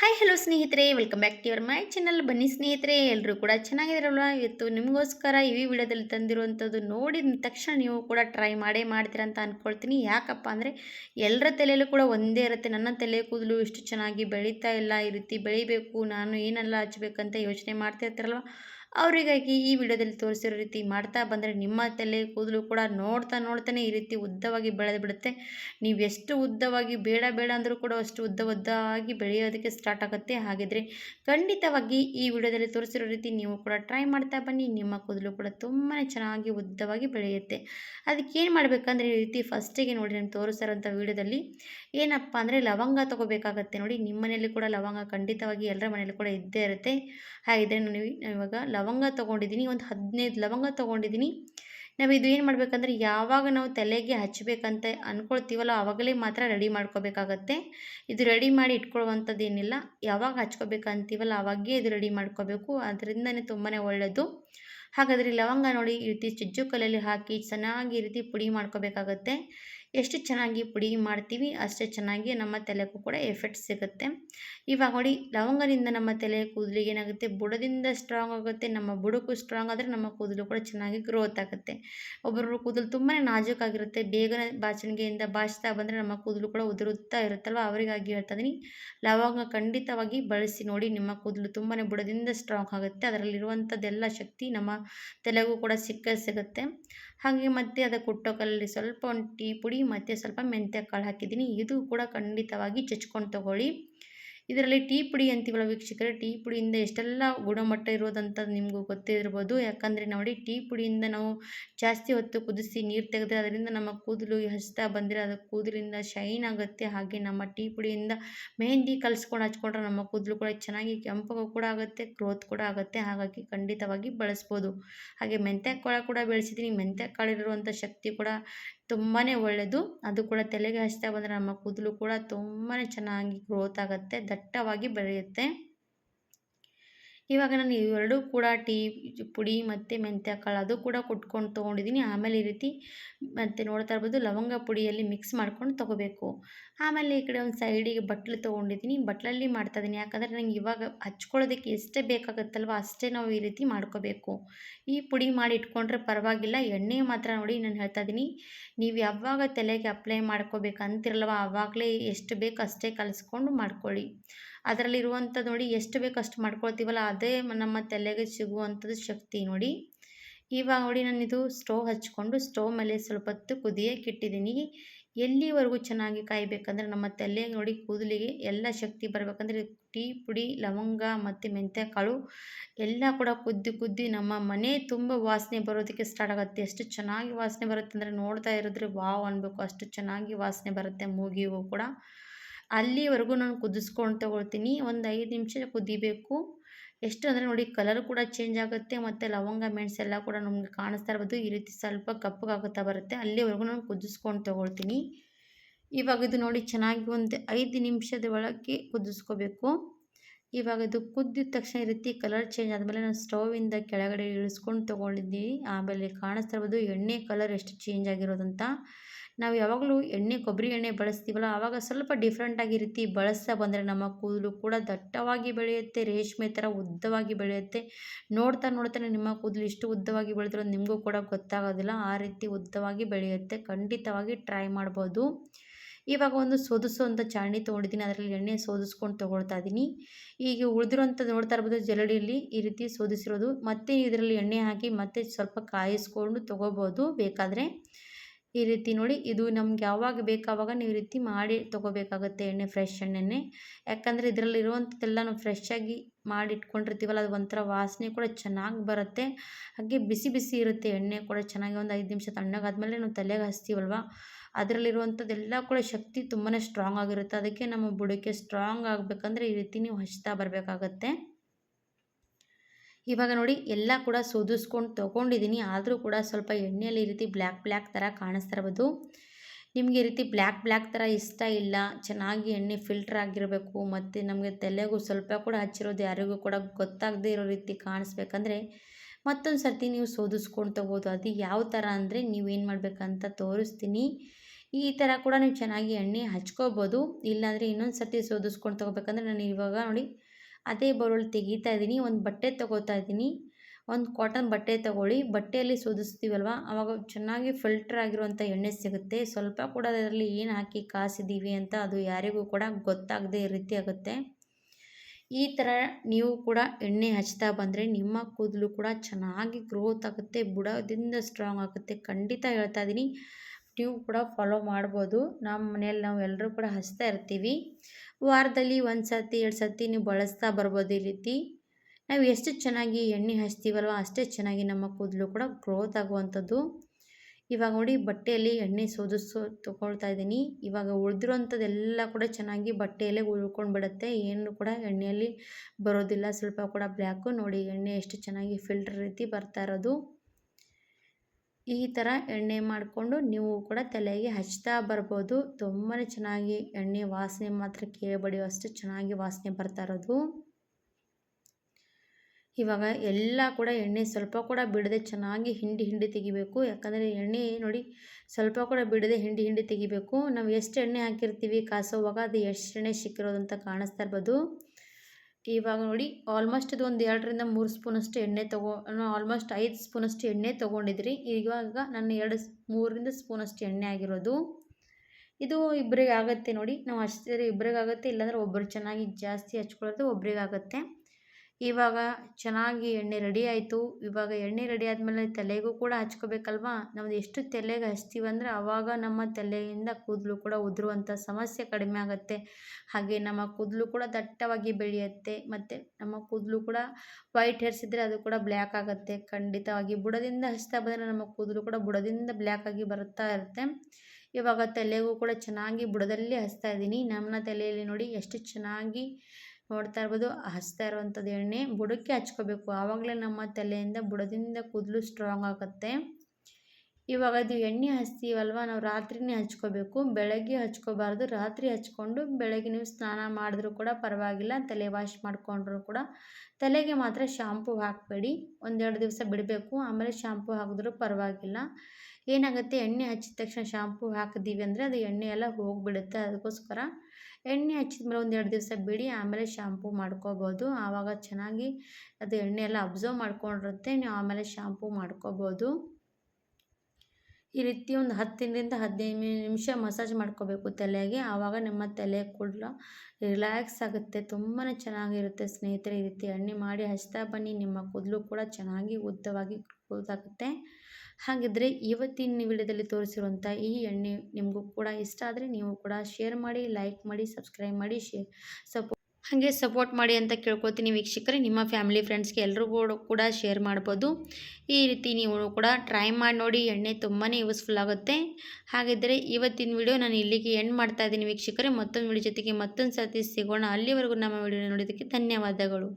Hi hello ಸ್ನೇಹಿತರೆ welcome back to your my channel ಬನ್ನಿ ಸ್ನೇಹಿತರೆ ಎಲ್ಲರೂ ಕೂಡ ಚೆನ್ನಾಗಿದ್ದಾರಲ್ಲ ಇವತ್ತು ನಿಮಗೋಸ್ಕರ ಈ ವಿಡಿಯೋದಲ್ಲಿ ತಂದಿರುವಂಥದ್ದು ನೋಡಿದ ತಕ್ಷಣ ನೀವು ಕೂಡ ಟ್ರೈ ಮಾಡೇ ಮಾಡ್ತೀರ ಅಂತ ಅಂದ್ಕೊಳ್ತೀನಿ ಯಾಕಪ್ಪ ಅಂದರೆ ಎಲ್ಲರ ತಲೆಯಲ್ಲೂ ಕೂಡ ಒಂದೇ ಇರುತ್ತೆ. ನನ್ನ ತಲೆ ಕೂದಲು ಇಷ್ಟು ಚೆನ್ನಾಗಿ ಬೆಳೀತಾ ಇಲ್ಲ. ಈ ರೀತಿ ಬೆಳಿಬೇಕು, ನಾನು ಏನೆಲ್ಲ ಹಚ್ಬೇಕಂತ ಯೋಚನೆ ಮಾಡ್ತಾ ಇರ್ತಾರಲ್ವ? ಅವರಿಗಾಗಿ ಈ ವಿಡಿಯೋದಲ್ಲಿ ತೋರಿಸಿರೋ ರೀತಿ ಮಾಡ್ತಾ ಬಂದರೆ ನಿಮ್ಮ ತಲೆ ಕೂದಲು ಕೂಡ ನೋಡ್ತಾ ನೋಡ್ತಾನೆ ಈ ರೀತಿ ಉದ್ದವಾಗಿ ಬೆಳೆದು ಬಿಡುತ್ತೆ. ನೀವು ಎಷ್ಟು ಉದ್ದವಾಗಿ ಬೇಡ ಬೇಡ ಅಂದರೂ ಕೂಡ ಅಷ್ಟು ಉದ್ದ ಉದ್ದವಾಗಿ ಬೆಳೆಯೋದಕ್ಕೆ ಸ್ಟಾರ್ಟ್ ಆಗುತ್ತೆ. ಹಾಗಿದ್ರೆ ಖಂಡಿತವಾಗಿ ಈ ವಿಡಿಯೋದಲ್ಲಿ ತೋರಿಸಿರೋ ರೀತಿ ನೀವು ಕೂಡ ಟ್ರೈ ಮಾಡ್ತಾ ಬನ್ನಿ. ನಿಮ್ಮ ಕೂದಲು ಕೂಡ ತುಂಬಾ ಚೆನ್ನಾಗಿ ಉದ್ದವಾಗಿ ಬೆಳೆಯುತ್ತೆ. ಅದಕ್ಕೆ ಏನು ಮಾಡಬೇಕಂದ್ರೆ ಈ ರೀತಿ ಫಸ್ಟಿಗೆ ನೋಡಿ ನಾನು ತೋರಿಸಿರೋಂಥ ವಿಡಿಯೋದಲ್ಲಿ ಏನಪ್ಪ ಅಂದರೆ ಲವಂಗ ತೊಗೋಬೇಕಾಗತ್ತೆ ನೋಡಿ ನಿಮ್ಮ ಮನೆಯಲ್ಲಿ ಕೂಡ ಲವಂಗ ಖಂಡಿತವಾಗಿ ಎಲ್ಲರ ಮನೆಯಲ್ಲಿ ಕೂಡ ಇದ್ದೇ ಇರುತ್ತೆ. ಹಾಗಿದ್ರೆ ನಾನು ಇವಾಗ ಲವಂಗ ತೊಗೊಂಡಿದ್ದೀನಿ, ಒಂದು ಹದಿನೈದು ಲವಂಗ ತೊಗೊಂಡಿದ್ದೀನಿ. ನಾವು ಇದು ಏನು ಮಾಡಬೇಕಂದ್ರೆ, ಯಾವಾಗ ನಾವು ತಲೆಗೆ ಹಚ್ಚಬೇಕಂತ ಅಂದ್ಕೊಳ್ತೀವಲ್ಲ ಆವಾಗಲೇ ಮಾತ್ರ ರೆಡಿ ಮಾಡ್ಕೋಬೇಕಾಗತ್ತೆ. ಇದು ರೆಡಿ ಮಾಡಿ ಇಟ್ಕೊಳ್ಳುವಂಥದ್ದು ಏನಿಲ್ಲ, ಯಾವಾಗ ಹಚ್ಕೋಬೇಕಂತೀವಲ್ಲ ಆವಾಗೇ ಇದು ರೆಡಿ ಮಾಡ್ಕೋಬೇಕು. ಅದರಿಂದನೇ ತುಂಬಾ ಒಳ್ಳೆಯದು ಹಾಗಾದರೆ ಲವಂಗ ನೋಡಿ, ಈ ರೀತಿ ಚಿಜ್ಜು ಕಲ್ಲಲ್ಲಿ ಹಾಕಿ, ಚೆನ್ನಾಗಿ ರೀತಿ ಪುಡಿ ಮಾಡ್ಕೋಬೇಕಾಗತ್ತೆ. ಎಷ್ಟು ಚೆನ್ನಾಗಿ ಪುಡಿ ಮಾಡ್ತೀವಿ ಅಷ್ಟೇ ಚೆನ್ನಾಗಿ ನಮ್ಮ ತಲೆಗೂ ಕೂಡ ಎಫೆಕ್ಟ್ ಸಿಗುತ್ತೆ. ಇವಾಗ ನೋಡಿ, ಲವಂಗದಿಂದ ನಮ್ಮ ತಲೆ ಕೂದಲಿಗೆ ಏನಾಗುತ್ತೆ? ಬುಡದಿಂದ ಸ್ಟ್ರಾಂಗ್ ಆಗುತ್ತೆ, ನಮ್ಮ ಬುಡಕ್ಕೂ ಸ್ಟ್ರಾಂಗ್ ಆದರೆ ನಮ್ಮ ಕೂದಲು ಕೂಡ ಚೆನ್ನಾಗಿ ಗ್ರೋತ್ ಆಗುತ್ತೆ. ಒಬ್ಬೊಬ್ಬರು ಕೂದಲು ತುಂಬಾ ನಾಜೂಕಾಗಿರುತ್ತೆ ಬೇಗನೆ ಬಾಚಣಿಗೆಯಿಂದ ಬಾಚ್ತಾ ಬಂದರೆ ನಮ್ಮ ಕೂದಲು ಕೂಡ ಉದುರುತ್ತಾ ಇರುತ್ತಲ್ವ? ಅವರಿಗಾಗಿ ಹೇಳ್ತಾ ಇದ್ದೀನಿ ಲವಂಗ ಖಂಡಿತವಾಗಿ ಬಳಸಿ ನೋಡಿ, ನಿಮ್ಮ ಕೂದಲು ತುಂಬಾ ಬುಡದಿಂದ ಸ್ಟ್ರಾಂಗ್ ಆಗುತ್ತೆ. ಅದರಲ್ಲಿರುವಂಥದ್ದೆಲ್ಲ ಶಕ್ತಿ ನಮ್ಮ ತಲೆಗೂ ಕೂಡ ಸಿಕ್ಕ ಸಿಗುತ್ತೆ. ಹಾಗೆ ಮತ್ತೆ ಅದಕ್ಕೆ ಹುಟ್ಟೋಕಲ್ಲಿ ಸ್ವಲ್ಪ ಒಂದು ಟೀ ಪುಡಿ ಮತ್ತು ಸ್ವಲ್ಪ ಮೆಂತ್ಯ ಕಾಳು ಹಾಕಿದ್ದೀನಿ. ಇದು ಕೂಡ ಖಂಡಿತವಾಗಿ ಚಚ್ಕೊಂಡು ತೊಗೊಳ್ಳಿ. ಇದರಲ್ಲಿ ಟೀ ಪುಡಿ ಅಂತೀವಲ್ಲ ವೀಕ್ಷಕರೆ, ಟೀ ಪುಡಿಯಿಂದ ಎಷ್ಟೆಲ್ಲ ಗುಣಮಟ್ಟ ಇರೋದಂತ ನಿಮಗೂ ಗೊತ್ತಿರ್ಬೋದು ಯಾಕಂದರೆ ನೋಡಿ, ಟೀ ಪುಡಿಯಿಂದ ನಾವು ಜಾಸ್ತಿ ಹೊತ್ತು ಕುದಿಸಿ ನೀರು ತೆಗೆದ್ರೆ ಅದರಿಂದ ನಮ್ಮ ಕೂದಲು ಹಚ್ತಾ ಬಂದರೆ, ಅದು ಕೂದಲಿಂದ ಶೈನ್ ಆಗುತ್ತೆ. ಹಾಗೆ ನಮ್ಮ ಟೀ ಪುಡಿಯಿಂದ ಮೆಹಂದಿ ಕಲಿಸ್ಕೊಂಡು ಹಚ್ಕೊಂಡ್ರೆ ನಮ್ಮ ಕೂದಲು ಕೂಡ ಚೆನ್ನಾಗಿ ಕೆಂಪಗೂ ಕೂಡ ಆಗುತ್ತೆ ಗ್ರೋತ್ ಕೂಡ ಆಗುತ್ತೆ. ಹಾಗಾಗಿ ಖಂಡಿತವಾಗಿ ಬಳಸ್ಬೋದು. ಹಾಗೆ ಮೆಂತ್ಯ ಕಾಳು ಕೂಡ ಬೆಳೆಸಿದ್ದೀನಿ. ಮೆಂತ್ಯ ಕಾಳಿರುವಂಥ ಶಕ್ತಿ ಕೂಡ ತುಂಬಾ ಒಳ್ಳೆಯದು ಅದು ಕೂಡ ತಲೆಗೆ ಹಚ್ತಾ ಬಂದರೆ ನಮ್ಮ ಕೂದಲು ಕೂಡ ತುಂಬಾ ಚೆನ್ನಾಗಿ ಗ್ರೋತ್ ಆಗುತ್ತೆ, ದಟ್ಟವಾಗಿ ಬೆಳೆಯುತ್ತೆ. ಇವಾಗ ನಾನು ಇವೆರಡೂ ಕೂಡ ಟೀ, ಪುಡಿ ಮತ್ತು ಮೆಂತ್ಯ ಕಾಳು ಅದು ಕೂಡ ಕುಟ್ಕೊಂಡು ತೊಗೊಂಡಿದ್ದೀನಿ ಆಮೇಲೆ ಈ ರೀತಿ ಮತ್ತು ನೋಡ್ತಾ ಇರ್ಬೋದು, ಲವಂಗ ಪುಡಿಯಲ್ಲಿ ಮಿಕ್ಸ್ ಮಾಡ್ಕೊಂಡು ತೊಗೋಬೇಕು. ಆಮೇಲೆ ಈ ಕಡೆ ಒಂದು ಸೈಡಿಗೆ ಬಟ್ಲು ತೊಗೊಂಡಿದ್ದೀನಿ ಬಟ್ಲಲ್ಲಿ ಮಾಡ್ತಾಯಿದ್ದೀನಿ ಯಾಕಂದರೆ ನಂಗೆ ಇವಾಗ ಹಚ್ಕೊಳ್ಳೋದಕ್ಕೆ ಎಷ್ಟೇ ಬೇಕಾಗುತ್ತಲ್ವ ಅಷ್ಟೇ ನಾವು ಈ ರೀತಿ ಮಾಡ್ಕೋಬೇಕು. ಈ ಪುಡಿ ಮಾಡಿ ಇಟ್ಕೊಂಡ್ರೆ ಪರವಾಗಿಲ್ಲ. ಎಣ್ಣೆ ಮಾತ್ರ ನೋಡಿ ನಾನು ಹೇಳ್ತಾ ಇದ್ದೀನಿ ನೀವು ಯಾವಾಗ ತಲೆಗೆ ಅಪ್ಲೈ ಮಾಡ್ಕೋಬೇಕಂತಿರಲ್ವ ಆವಾಗಲೇ ಎಷ್ಟು ಬೇಕು ಅಷ್ಟೇ ಕಲಿಸ್ಕೊಂಡು ಮಾಡ್ಕೊಳ್ಳಿ. ಅದರಲ್ಲಿರುವಂಥದ್ದು ನೋಡಿ ಎಷ್ಟು ಬೇಕು ಅಷ್ಟು ಮಾಡ್ಕೊಳ್ತೀವಲ್ಲ, ಅದೇ ನಮ್ಮ ತಲೆಗೆ ಸಿಗುವಂಥದ್ದು ಶಕ್ತಿ ನೋಡಿ. ಇವಾಗ ನೋಡಿ ನಾನು ಇದು ಸ್ಟೋವ್ ಹಚ್ಕೊಂಡು ಸ್ಟೋವ್ ಮೇಲೆ ಸ್ವಲ್ಪ ಹೊತ್ತು ಕುದಿಯಕ್ಕೆ ಇಟ್ಟಿದ್ದೀನಿ. ಎಲ್ಲಿವರೆಗೂ ಚೆನ್ನಾಗಿ ಕಾಯಬೇಕಂದ್ರೆ ನಮ್ಮ ತಲೆ ನೋಡಿ ಕೂದಲಿಗೆ ಎಲ್ಲ ಶಕ್ತಿ ಬರಬೇಕಂದ್ರೆ ಟೀ ಪುಡಿ, ಲವಂಗ ಮತ್ತು ಮೆಂತ್ಯ ಕಾಳು ಎಲ್ಲ ಕೂಡ ಕುದ್ದು ಕುದ್ದಿ ನಮ್ಮ ಮನೆ ತುಂಬ ವಾಸನೆ ಬರೋದಕ್ಕೆ ಸ್ಟಾರ್ಟ್ ಆಗುತ್ತೆ. ಎಷ್ಟು ಚೆನ್ನಾಗಿ ವಾಸನೆ ಬರುತ್ತೆ ಅಂದರೆ ನೋಡ್ತಾ ಇರಿದ್ರೆ ವಾವ್ ಅನ್ಬೇಕು. ಅಷ್ಟು ಚೆನ್ನಾಗಿ ವಾಸನೆ ಬರುತ್ತೆ ಮೂಗಿಗೂ ಕೂಡ. ಅಲ್ಲಿವರೆಗೂ ನಾನು ಕುದಿಸ್ಕೊಂಡು ತೊಗೊಳ್ತೀನಿ. ಒಂದು ಐದು ನಿಮಿಷ ಕುದಿಬೇಕು. ಎಷ್ಟು ಅಂದರೆ ನೋಡಿ ಕಲರ್ ಕೂಡ ಚೇಂಜ್ ಆಗುತ್ತೆ ಮತ್ತು ಲವಂಗ ಮೆಣಸೆಲ್ಲ ಕೂಡ ನಮಗೆ ಕಾಣಿಸ್ತಾ ಇರ್ಬೋದು. ಈ ರೀತಿ ಸ್ವಲ್ಪ ಕಪ್ಪಗಾಗುತ್ತಾ ಬರುತ್ತೆ. ಅಲ್ಲಿವರೆಗೂ ನಾನು ಕುದಿಸ್ಕೊಂಡು ತೊಗೊಳ್ತೀನಿ. ಇವಾಗ ಇದು ನೋಡಿ, ಚೆನ್ನಾಗಿ ಒಂದು ಐದು ನಿಮಿಷದ ಒಳಗೆ ಕುದಿಸ್ಕೋಬೇಕು. ಇವಾಗ ಇದು ಕುದ್ದಿದ ತಕ್ಷಣ ಈ ರೀತಿ ಕಲರ್ ಚೇಂಜ್ ಆದಮೇಲೆ ನಾನು ಸ್ಟೌವಿಂದ ಕೆಳಗಡೆ ಇಳಿಸ್ಕೊಂಡು ತೊಗೊಂಡಿದ್ದೀನಿ. ಆಮೇಲೆ ಕಾಣಿಸ್ತಾ ಇರ್ಬೋದು, ಎಣ್ಣೆ ಕಲರ್ ಎಷ್ಟು ಚೇಂಜ್ ಆಗಿರೋದಂತ. ನಾವು ಯಾವಾಗಲೂ ಎಣ್ಣೆ, ಕೊಬ್ಬರಿ ಎಣ್ಣೆ ಬಳಸ್ತೀವಲ್ಲ, ಆವಾಗ ಸ್ವಲ್ಪ ಡಿಫ್ರೆಂಟಾಗಿ ರೀತಿ ಬಳಸ್ತಾ ಬಂದರೆ ನಮ್ಮ ಕೂದಲು ಕೂಡ ದಟ್ಟವಾಗಿ ಬೆಳೆಯುತ್ತೆ, ರೇಷ್ಮೆ ಥರ ಉದ್ದವಾಗಿ ಬೆಳೆಯುತ್ತೆ. ನೋಡ್ತಾ ನೋಡ್ತಾನೆ ನಿಮ್ಮ ಕೂದಲು ಇಷ್ಟು ಉದ್ದವಾಗಿ ಬೆಳೆದಿರೋ ನಿಮಗೂ ಕೂಡ ಗೊತ್ತಾಗೋದಿಲ್ಲ, ಆ ರೀತಿ ಉದ್ದವಾಗಿ ಬೆಳೆಯುತ್ತೆ. ಖಂಡಿತವಾಗಿ ಟ್ರೈ ಮಾಡ್ಬೋದು. ಇವಾಗ ಒಂದು ಸೋದಿಸುವಂಥ ಚಾಣಿ ತೊಗೊಂಡಿದ್ದೀನಿ, ಅದರಲ್ಲಿ ಎಣ್ಣೆ ಸೋದಿಸ್ಕೊಂಡು ತೊಗೊಳ್ತಾ ಇದ್ದೀನಿ. ಈಗ ಉಳಿದಿರೋಂಥ ನೋಡ್ತಾ ಇರ್ಬೋದು ಜಲಡಿಯಲ್ಲಿ ಈ ರೀತಿ ಸೋದಿಸಿರೋದು. ಮತ್ತೆ ಇದರಲ್ಲಿ ಎಣ್ಣೆ ಹಾಕಿ ಮತ್ತೆ ಸ್ವಲ್ಪ ಕಾಯಿಸ್ಕೊಂಡು ತೊಗೋಬೋದು ಬೇಕಾದರೆ. ಈ ರೀತಿ ನೋಡಿ, ಇದು ನಮ್ಗೆ ಯಾವಾಗ ಬೇಕಾವಾಗ ನೀವು ಈ ರೀತಿ ಮಾಡಿ ತೊಗೋಬೇಕಾಗುತ್ತೆ ಎಣ್ಣೆ, ಫ್ರೆಶ್ ಎಣ್ಣೆನೆ. ಯಾಕಂದರೆ ಇದರಲ್ಲಿರುವಂಥದ್ದೆಲ್ಲ ನಾವು ಫ್ರೆಶ್ಶಾಗಿ ಮಾಡಿ ಇಟ್ಕೊಂಡಿರ್ತೀವಲ್ಲ, ಅದು ಒಂಥರ ವಾಸನೆ ಕೂಡ ಚೆನ್ನಾಗಿ ಬರುತ್ತೆ. ಹಾಗೆ ಬಿಸಿ ಬಿಸಿ ಇರುತ್ತೆ ಎಣ್ಣೆ ಕೂಡ ಚೆನ್ನಾಗಿ ಒಂದು ಐದು ನಿಮಿಷ ತಣ್ಣಗಾದ್ಮೇಲೆ ನಾವು ತಲೆಗೆ ಹಚ್ತೀವಲ್ವ? ಅದರಲ್ಲಿರುವಂಥದ್ದೆಲ್ಲ ಕೂಡ ಶಕ್ತಿ ತುಂಬಾ ಸ್ಟ್ರಾಂಗ್ ಆಗಿರುತ್ತೆ. ಅದಕ್ಕೆ ನಮ್ಮ ಬುಡಕ್ಕೆ ಸ್ಟ್ರಾಂಗ್ ಆಗಬೇಕಂದ್ರೆ ಈ ರೀತಿ ನೀವು ಹಚ್ತಾ ಬರಬೇಕಾಗತ್ತೆ. ಇವಾಗ ನೋಡಿ ಎಲ್ಲ ಕೂಡ ಸೋದಿಸ್ಕೊಂಡು ತೊಗೊಂಡಿದ್ದೀನಿ ಆದರೂ ಕೂಡ ಸ್ವಲ್ಪ ಎಣ್ಣೆಯಲ್ಲಿ ಈ ರೀತಿ ಬ್ಲ್ಯಾಕ್ ಬ್ಲ್ಯಾಕ್ ಥರ ಕಾಣಿಸ್ತಾ ಇರ್ಬೋದು. ನಿಮಗೆ ಈ ರೀತಿ ಬ್ಲ್ಯಾಕ್ ಬ್ಲ್ಯಾಕ್ ಥರ ಇಷ್ಟ ಇಲ್ಲ, ಚೆನ್ನಾಗಿ ಎಣ್ಣೆ ಫಿಲ್ಟರ್ ಆಗಿರಬೇಕು, ಮತ್ತು ನಮಗೆ ತಲೆಗೂ ಸ್ವಲ್ಪ ಕೂಡ ಹಚ್ಚಿರೋದು ಯಾರಿಗೂ ಕೂಡ ಗೊತ್ತಾಗದೇ ಇರೋ ರೀತಿ ಕಾಣಿಸ್ಬೇಕಂದ್ರೆ ಮತ್ತೊಂದು ಸರ್ತಿ ನೀವು ಸೋದಿಸ್ಕೊಂಡು ತೊಗೋದು ಅದು ಯಾವ ಥರ ಅಂದರೆ ನೀವೇನು ಮಾಡಬೇಕಂತ ತೋರಿಸ್ತೀನಿ. ಈ ಥರ ಕೂಡ ನೀವು ಚೆನ್ನಾಗಿ ಎಣ್ಣೆ ಹಚ್ಕೋಬೋದು. ಇಲ್ಲಾಂದರೆ ಇನ್ನೊಂದು ಸರ್ತಿ ಸೋದಿಸ್ಕೊಂಡು ತೊಗೋಬೇಕಂದ್ರೆ ನಾನು ಇವಾಗ ನೋಡಿ ಅದೇ ಬೌಲಲ್ಲಿ ತೆಗಿತಾ ಇದ್ದೀನಿ. ಒಂದು ಬಟ್ಟೆ ತೊಗೋತಾ ಇದ್ದೀನಿ. ಒಂದು ಕಾಟನ್ ಬಟ್ಟೆ ತೊಗೊಳ್ಳಿ. ಬಟ್ಟೆಯಲ್ಲಿ ಸೋದಿಸ್ತೀವಲ್ವ? ಅವಾಗ ಚೆನ್ನಾಗಿ ಫಿಲ್ಟರ್ ಆಗಿರುವಂಥ ಎಣ್ಣೆ ಸಿಗುತ್ತೆ. ಸ್ವಲ್ಪ ಕೂಡ ಅದರಲ್ಲಿ ಏನು ಹಾಕಿ ಕಾಸಿದ್ದೀವಿ ಅಂತ ಅದು ಯಾರಿಗೂ ಕೂಡ ಗೊತ್ತಾಗದೇ ರೀತಿ ಆಗುತ್ತೆ ಈ ಥರ ನೀವು ಕೂಡ ಎಣ್ಣೆ ಹಚ್ತಾ ಬಂದರೆ ನಿಮ್ಮ ಕೂದಲು ಕೂಡ ಚೆನ್ನಾಗಿ ಗ್ರೋತ್ ಆಗುತ್ತೆ. ಬುಡದಿಂದ ಸ್ಟ್ರಾಂಗ್ ಆಗುತ್ತೆ. ಖಂಡಿತ ಹೇಳ್ತಾ ಇದ್ದೀನಿ. ನೀವು ಕೂಡ ಫಾಲೋ ಮಾಡ್ಬೋದು. ನಮ್ಮ ಮನೆಯಲ್ಲಿ ನಾವು ಎಲ್ಲರೂ ಕೂಡ ಹಚ್ತಾ ಇರ್ತೀವಿ. ವಾರದಲ್ಲಿ ಒಂದು ಸರ್ತಿ, ಎರಡು ಸರ್ತಿ ನೀವು ಬಳಸ್ತಾ ಬರ್ಬೋದು ಈ ರೀತಿ. ನಾವು ಎಷ್ಟು ಚೆನ್ನಾಗಿ ಎಣ್ಣೆ ಹಚ್ತೀವಲ್ವ, ಅಷ್ಟೇ ಚೆನ್ನಾಗಿ ನಮ್ಮ ಕೂದಲು ಕೂಡ ಗ್ರೋತ್ ಆಗುವಂಥದ್ದು. ಇವಾಗ ನೋಡಿ ಬಟ್ಟೆಯಲ್ಲಿ ಎಣ್ಣೆ ಸೋದಿಸೋ ತೊಗೊಳ್ತಾ ಇದ್ದೀನಿ. ಇವಾಗ ಉಳಿದಿರೋಂಥದ್ದೆಲ್ಲ ಕೂಡ ಚೆನ್ನಾಗಿ ಬಟ್ಟೆಯಲ್ಲೇ ಉಳ್ಕೊಂಡು ಬಿಡುತ್ತೆ ಏನು ಕೂಡ ಎಣ್ಣೆಯಲ್ಲಿ ಬರೋದಿಲ್ಲ. ಸ್ವಲ್ಪ ಕೂಡ ಬ್ಲ್ಯಾಕು ನೋಡಿ ಎಣ್ಣೆ ಎಷ್ಟು ಚೆನ್ನಾಗಿ ಫಿಲ್ಟರ್ ರೀತಿ ಬರ್ತಾ ಇರೋದು. ಈ ಥರ ಎಣ್ಣೆ ಮಾಡಿಕೊಂಡು ನೀವು ಕೂಡ ತಲೆಗೆ ಹಚ್ತಾ ಬರ್ಬೋದು. ತುಂಬಾ ಚೆನ್ನಾಗಿ ಎಣ್ಣೆ ವಾಸನೆ ಮಾತ್ರ ಕೇಳಿಬಡಿಯುವಷ್ಟು ಚೆನ್ನಾಗಿ ವಾಸನೆ ಬರ್ತಾ ಇರೋದು. ಇವಾಗ ಎಲ್ಲ ಕೂಡ ಎಣ್ಣೆ ಸ್ವಲ್ಪ ಕೂಡ ಬಿಡದೆ ಚೆನ್ನಾಗಿ ಹಿಂಡಿ ಹಿಂಡಿ ತೆಗಿಬೇಕು. ಯಾಕಂದರೆ ಎಣ್ಣೆ ನೋಡಿ ಸ್ವಲ್ಪ ಕೂಡ ಬಿಡದೆ ಹಿಂಡಿ ಹಿಂಡಿ ತೆಗಿಬೇಕು. ನಾವು ಎಷ್ಟು ಎಣ್ಣೆ ಹಾಕಿರ್ತೀವಿ, ಕಾಸೋವಾಗ ಅದು ಎಷ್ಟು ಎಣ್ಣೆ ಸಿಕ್ಕಿರೋದು ಅಂತ ಕಾಣಿಸ್ತಾ ಇರ್ಬೋದು. ಇವಾಗ ನೋಡಿ ಆಲ್ಮೋಸ್ಟ್ ಇದು ಒಂದು ಎರಡರಿಂದ ಮೂರು ಸ್ಪೂನಷ್ಟು ಎಣ್ಣೆ ತೊಗೊ ಆಲ್ಮೋಸ್ಟ್ ಐದು ಸ್ಪೂನಷ್ಟು ಎಣ್ಣೆ ತೊಗೊಂಡಿದ್ರಿ. ಇವಾಗ ನಾನು ಎರಡು ಮೂರರಿಂದ ಸ್ಪೂನಷ್ಟು ಎಣ್ಣೆ ಆಗಿರೋದು. ಇದು ಇಬ್ಬರಿಗೆ ಆಗುತ್ತೆ ನೋಡಿ. ನಾವು ಅಷ್ಟೇ ಇಬ್ಬರಿಗೆ ಆಗುತ್ತೆ ಇಲ್ಲಾಂದರೆ ಒಬ್ಬರು ಚೆನ್ನಾಗಿ ಜಾಸ್ತಿ ಹಚ್ಕೊಳ್ಳೋದು ಒಬ್ರಿಗೆ ಆಗುತ್ತೆ ಇವಾಗ ಚೆನ್ನಾಗಿ ಎಣ್ಣೆ ರೆಡಿ ಆಯಿತು. ಇವಾಗ ಎಣ್ಣೆ ರೆಡಿ ಆದಮೇಲೆ ತಲೆಗೂ ಕೂಡ ಹಚ್ಕೋಬೇಕಲ್ವಾ? ನಾವು ಎಷ್ಟು ತಲೆಗೆ ಹಚ್ತೀವಂದ್ರೆ ಆವಾಗ ನಮ್ಮ ತಲೆಯಿಂದ ಕೂದಲು ಕೂಡ ಉದುರುವಂಥ ಸಮಸ್ಯೆ ಕಡಿಮೆ ಆಗುತ್ತೆ. ಹಾಗೆ ನಮ್ಮ ಕೂದಲು ಕೂಡ ದಟ್ಟವಾಗಿ ಬೆಳೆಯುತ್ತೆ. ಮತ್ತು ನಮ್ಮ ಕೂದಲು ಕೂಡ ವೈಟ್ ಹೇರ್ಸ್ ಇದ್ದರೆ ಅದು ಕೂಡ ಬ್ಲ್ಯಾಕ್ ಆಗುತ್ತೆ. ಖಂಡಿತವಾಗಿ ಬುಡದಿಂದ ಹಚ್ತಾ ಬಂದರೆ ನಮ್ಮ ಕೂದಲು ಕೂಡ ಬುಡದಿಂದ ಬ್ಲ್ಯಾಕ್ ಆಗಿ ಬರುತ್ತಾ ಇರುತ್ತೆ. ಇವಾಗ ತಲೆಗೂ ಕೂಡ ಚೆನ್ನಾಗಿ ಬುಡದಲ್ಲಿ ಹಚ್ತಾ ಇದ್ದೀನಿ. ನಮ್ಮ ತಲೆಯಲ್ಲಿ ನೋಡಿ ಎಷ್ಟು ಚೆನ್ನಾಗಿ ನೋಡ್ತಾ ಇರ್ಬೋದು ಹಚ್ತಾ ಇರುವಂಥದ್ದು ಎಣ್ಣೆ. ಬುಡಕ್ಕೆ ಹಚ್ಕೋಬೇಕು. ಆವಾಗಲೇ ನಮ್ಮ ತಲೆಯಿಂದ ಬುಡದಿಂದ ಕೂದಲು ಸ್ಟ್ರಾಂಗ್ ಆಗುತ್ತೆ. ಇವಾಗ ಅದು ಎಣ್ಣೆ ಹಚ್ತೀವಲ್ವ? ನಾವು ರಾತ್ರಿನೇ ಹಚ್ಕೋಬೇಕು. ಬೆಳಗ್ಗೆ ಹಚ್ಕೋಬಾರ್ದು. ರಾತ್ರಿ ಹಚ್ಕೊಂಡು ಬೆಳಗ್ಗೆ ನೀವು ಸ್ನಾನ ಮಾಡಿದ್ರೂ ಕೂಡ ಪರವಾಗಿಲ್ಲ. ತಲೆ ವಾಶ್ ಮಾಡಿಕೊಂಡ್ರು ಕೂಡ. ತಲೆಗೆ ಮಾತ್ರ ಶಾಂಪು ಹಾಕಬೇಡಿ. ಒಂದೆರಡು ದಿವಸ ಬಿಡಬೇಕು. ಆಮೇಲೆ ಶಾಂಪು ಹಾಕಿದ್ರೂ ಪರವಾಗಿಲ್ಲ. ಏನಾಗುತ್ತೆ? ಎಣ್ಣೆ ಹಚ್ಚಿದ ತಕ್ಷಣ ಶಾಂಪು ಹಾಕಿದ್ದೀವಿ ಅಂದರೆ ಅದು ಎಣ್ಣೆ ಎಲ್ಲ ಹೋಗಿಬಿಡುತ್ತೆ. ಅದಕ್ಕೋಸ್ಕರ ಎಣ್ಣೆ ಹಚ್ಚಿದ ಮೇಲೆ ಒಂದು ಎರಡು ದಿವಸ ಬಿಡಿ, ಆಮೇಲೆ ಶಾಂಪು ಮಾಡ್ಕೋಬೋದು. ಆವಾಗ ಚೆನ್ನಾಗಿ ಅದು ಎಣ್ಣೆ ಎಲ್ಲ ಅಬ್ಸರ್ವ್ ಮಾಡ್ಕೊಂಡಿರುತ್ತೆ, ನೀವು ಆಮೇಲೆ ಶಾಂಪು ಮಾಡ್ಕೋಬೋದು. ಈ ರೀತಿ ಒಂದು ಹತ್ತರಿಂದ ಹದಿನೈದು ನಿಮಿಷ ಮಸಾಜ್ ಮಾಡ್ಕೋಬೇಕು ತಲೆಗೆ. ಆವಾಗ ನಿಮ್ಮ ತಲೆ ಕೂಡ ರಿಲ್ಯಾಕ್ಸ್ ಆಗುತ್ತೆ ತುಂಬಾ ಚೆನ್ನಾಗಿರುತ್ತೆ ಸ್ನೇಹಿತರೆ. ಈ ರೀತಿ ಎಣ್ಣೆ ಮಾಡಿ ಹಚ್ತಾ ಬನ್ನಿ, ನಿಮ್ಮ ಕೂದಲು ಕೂಡ ಚೆನ್ನಾಗಿ ಉದ್ದವಾಗಿ ಕೂದಾಗುತ್ತೆ. ಹಾಗಿದ್ರೆ ಇವತ್ತಿನ ವಿಡಿಯೋದಲ್ಲಿ ತೋರಿಸಿರುವಂಥ ಈ ಎಣ್ಣೆ ನಿಮಗೂ ಕೂಡ ಇಷ್ಟ ಆದರೆ ನೀವು ಕೂಡ ಶೇರ್ ಮಾಡಿ ಲೈಕ್ ಮಾಡಿ ಸಬ್ಸ್ಕ್ರೈಬ್ ಮಾಡಿ ಶೇರ್ ಸಪೋ ಹಾಗೆ ಸಪೋರ್ಟ್ ಮಾಡಿ ಅಂತ ಕೇಳ್ಕೊತೀನಿ ವೀಕ್ಷಕರೇ. ನಿಮ್ಮ ಫ್ಯಾಮಿಲಿ ಫ್ರೆಂಡ್ಸ್ಗೆ ಎಲ್ರಿಗೂ ಕೂಡ ಶೇರ್ ಮಾಡ್ಬೋದು. ಈ ರೀತಿ ನೀವು ಕೂಡ ಟ್ರೈ ಮಾಡಿ ನೋಡಿ, ಎಣ್ಣೆ ತುಂಬಾ ಯೂಸ್ಫುಲ್ ಆಗುತ್ತೆ. ಹಾಗಿದ್ದರೆ ಇವತ್ತಿನ ವಿಡಿಯೋ ನಾನು ಇಲ್ಲಿಗೆ ಎಂಡ್ ಮಾಡ್ತಾ ಇದ್ದೀನಿ ವೀಕ್ಷಕರೇ. ಮತ್ತೊಂದು ವಿಡಿಯೋ ಜೊತೆಗೆ ಮತ್ತೊಂದು ಸರ್ತಿ ಸಿಗೋಣ. ಅಲ್ಲಿವರೆಗೂ ನಮ್ಮ ವಿಡಿಯೋ ನೋಡೋದಕ್ಕೆ ಧನ್ಯವಾದಗಳು.